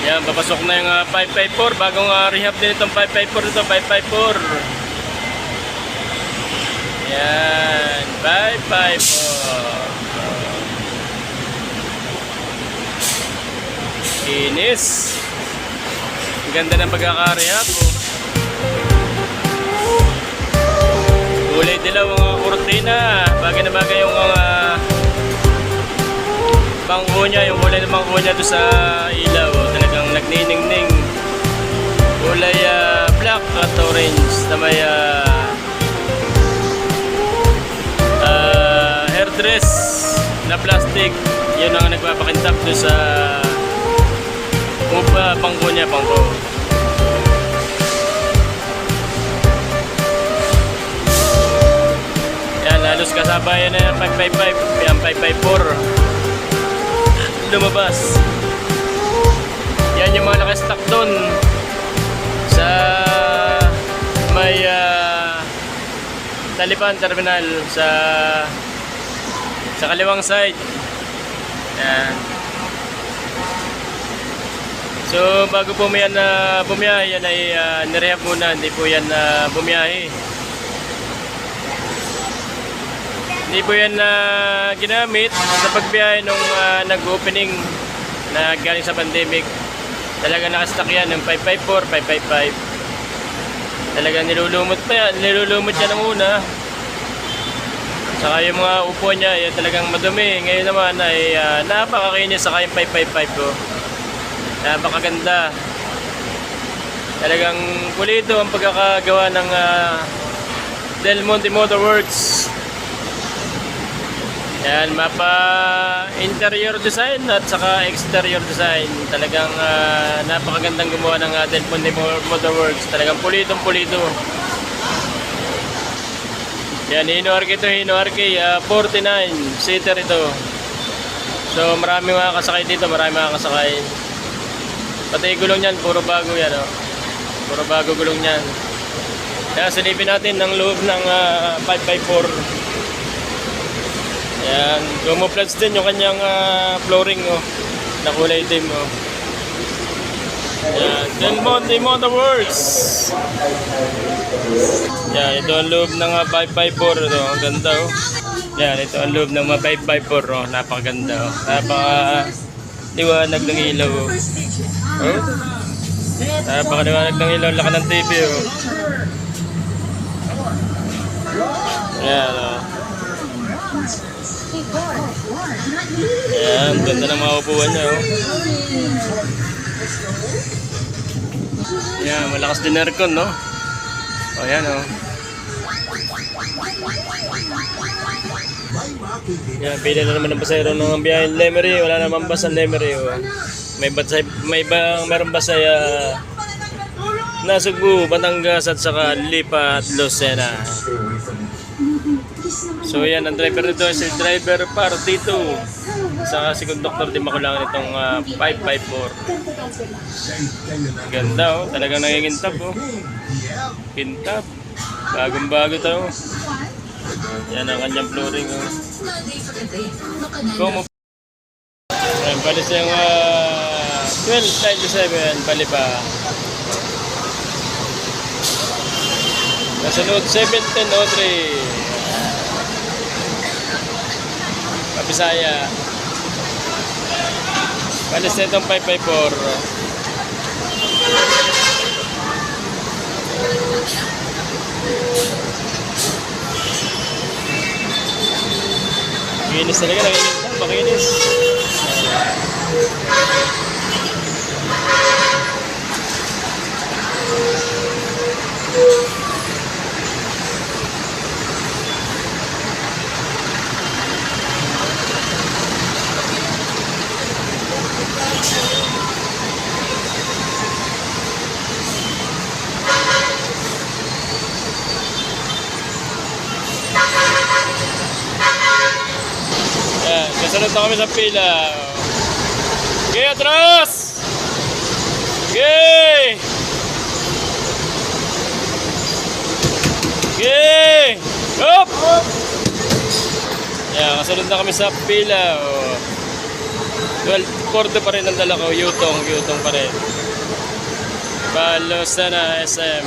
Yan, papasok na yung ah, 554. Bagong ah, rehab din itong 554 dito, 554. Yan, 554. Inis. Ang ganda ng pagkaka-rehab. Oh. Kulay dilaw ang kurtina. Bagay na bagay yung mga bangko niya, yung kulay ng bangko niya doon sa ilaw. oh. Nagniningning. Kulay ah, black at orange na may ah, ah, hairdress na plastic. Yun ang nagpapakintab doon sa upa, bangko niya, bangko. Yan, halos kasabayan na yung 555, yan 554. Lumabas. Doon sa may ah, Talipan Terminal sa sa kaliwang side. Yan. So bago po yan na bumiyahe, yan ay uh, nirehab muna, hindi po yan na bumiyahe. Hindi po yan na ginamit sa pagbiyahe nung ah, nag-opening na galing sa pandemic. Talaga nakastock yan ng 554, 555. Talaga nilulumot pa yan, nilulumot yan ng una. Saka yung mga upo niya, yan talagang madumi. Ngayon naman ay ah, napakakinis saka yung 555 ko. Napakaganda. Talagang pulido ang pagkakagawa ng ah, Del Monte Motor Works. Yan, mapa interior design at saka exterior design. Talagang ah, napakagandang gumawa ng uh, Del Monte Mo- Motor Works. Talagang pulitong pulido. Yan, Hino Arke ito, Hino Arke, ah, 49 seater ito. So marami mga kasakay dito, marami mga kasakay. Pati gulong niyan, puro bago yan. Oh. Puro bago gulong niyan. Kaya silipin natin ng loob ng ah, 5x4. Yan, camouflage din yung kanyang ah, flooring oh, na kulay itim oh. Yan, Del Monte Motor Works. Yan, ito ang loob ng ah, 5x4 ito, ang ganda oh. Yan, ito ang loob ng mga 5x4 oh, napakaganda oh. Napaka liwanag ng ilaw oh. Oh. Napakaliwanag ng ilaw, laki ng TV oh. Yan oh. Ayan, ganda ng mga upuan niya, oh. Ayan, malakas din ang aircon, no? O, ayan, oh. Ayan, pili na naman ng pasayro ng biyahe Lemery. Wala naman bus ang Lemery, oh. May batay, may ba, meron ba sa Nasugbu, Batangas at saka Lipa at Lucena. So yan, ang driver nito si driver Partito. Saka si conductor din makulangan itong ah, 554. Ganda oh, talagang nangingintab oh. Kintab. Bagong bago to. Yan ang kanyang flooring oh. Como Ayan, bali sa yung uh, 1297, bali pa. Nasunod 1703. Kabisaya. Balis na itong 554. Makinis talaga, nakikinig makinis. Yan, kasunod na kami sa pila. Okay, atras! Okay! Okay! Up! Yan, kasunod na kami sa pila. Oh. Well, Porto pa rin ang dala ko. Yutong, Yutong pa rin. Balos na SM.